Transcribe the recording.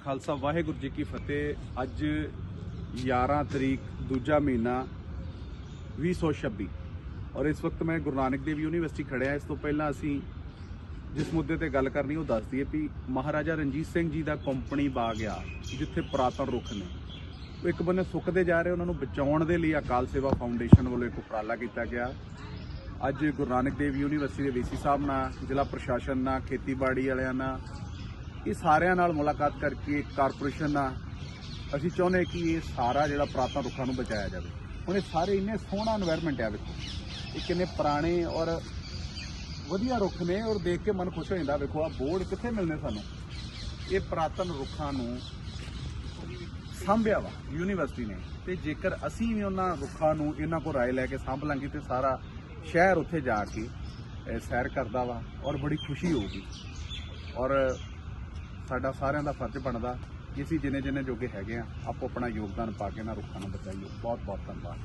ਖਾਲਸਾ, ਵਾਹਿਗੁਰੂ ਜੀ ਕੀ ਫਤਿਹ। ਅੱਜ 11 ਤਰੀਕ, ਦੂਜਾ ਮਹੀਨਾ 2026 ਔਰ ਇਸ ਵਕਤ ਮੈਂ ਗੁਰੂ ਨਾਨਕ ਦੇਵ ਯੂਨੀਵਰਸਿਟੀ ਖੜਿਆ ਇਸ ਤੋਂ ਪਹਿਲਾਂ ਅਸੀਂ ਜਿਸ ਮੁੱਦੇ ਤੇ ਗੱਲ ਕਰਨੀ, ਉਹ ਦੱਸ ਦਈਏ ਵੀ ਮਹਾਰਾਜਾ ਰਣਜੀਤ ਸਿੰਘ ਜੀ ਦਾ ਕੰਪਨੀ ਬਾਗ ਆ, ਜਿੱਥੇ ਪੁਰਾਤਨ ਰੁੱਖ ਨੇ। ਉਹ ਇੱਕ ਬੰਨੇ ਸੁੱਕਦੇ ਜਾ ਰਹੇ, ਉਹਨਾਂ ਨੂੰ ਬਚਾਉਣ ਦੇ ਲਈ ਅਕਾਲ ਸੇਵਾ ਫਾਊਂਡੇਸ਼ਨ ਵੱਲੋਂ ਇੱਕ ਉਪਰਾਲਾ ਕੀਤਾ ਗਿਆ। ਅੱਜ ਗੁਰੂ ਨਾਨਕ ਦੇਵ ਯੂਨੀਵਰਸਿਟੀ ਦੇ ਵੀਸੀ ਸਾਹਿਬ ਨਾਲ, ਜ਼ਿਲ੍ਹਾ ਪ੍ਰਸ਼ਾਸਨ ਨਾਲ, ਖੇਤੀਬਾੜੀ ਵਾਲਿਆਂ ਨਾਲ ਇਹ ਸਾਰਿਆਂ ਨਾਲ ਮੁਲਾਕਾਤ ਕਰਕੇ ਕਾਰਪੋਰੇਸ਼ਨ ਨਾਲ ਅਸੀਂ ਚਾਹੁੰਦੇ ਕਿ ਇਹ ਸਾਰਾ ਜਿਹੜਾ ਪ੍ਰਾਂਤਾਂ ਰੁੱਖਾਂ ਨੂੰ ਬਚਾਇਆ ਜਾਵੇ। ਹੁਣ ਇਹ ਸਾਰੇ ਇੰਨੇ ਸੋਹਣਾ এনवायरमेंट ਆ ਵੇਖੋ। ਇਹ ਕਿੰਨੇ ਪੁਰਾਣੇ ਔਰ ਵਧੀਆ ਰੁੱਖ ਨੇ ਔਰ ਦੇਖ ਕੇ ਮਨ ਖੁਸ਼ ਹੋ ਜਾਂਦਾ। ਵੇਖੋ ਆ ਬੋਰਡ ਕਿੱਥੇ ਮਿਲਨੇ ਸਾਨੂੰ? ਇਹ ਪ੍ਰਾਤਨ ਰੁੱਖਾਂ ਨੂੰ ਸਾਂਭਿਆ ਵਾ, ਯੂਨੀਵਰਸਿਟੀ ਨੇ। ਤੇ ਜੇਕਰ ਅਸੀਂ ਵੀ ਉਹਨਾਂ ਰੁੱਖਾਂ ਨੂੰ ਇਹਨਾਂ ਕੋਲ ਰਾਏ ਲੈ ਕੇ ਸਾਂਭ ਲਾਂਗੇ ਤੇ ਸਾਰਾ ਸ਼ਹਿਰ ਉੱਥੇ ਜਾ ਕੇ ਸੈਰ ਕਰਦਾ ਵਾ ਔਰ ਬੜੀ ਖੁਸ਼ੀ ਹੋਊਗੀ। ਔਰ ਸਾਡਾ ਸਾਰਿਆਂ ਦਾ ਫਰਜ਼ ਬਣਦਾ ਕਿ ਅਸੀਂ ਜਿੰਨੇ ਜਿੰਨੇ ਜੋਗੇ ਹੈਗੇ ਆ, ਆਪੋ ਆਪਣਾ ਯੋਗਦਾਨ ਪਾ ਕੇ ਇਹਨਾਂ ਰੁੱਖਾਂ ਨੂੰ ਬਚਾਈਏ। ਬਹੁਤ ਬਹੁਤ ਧੰਨਵਾਦ।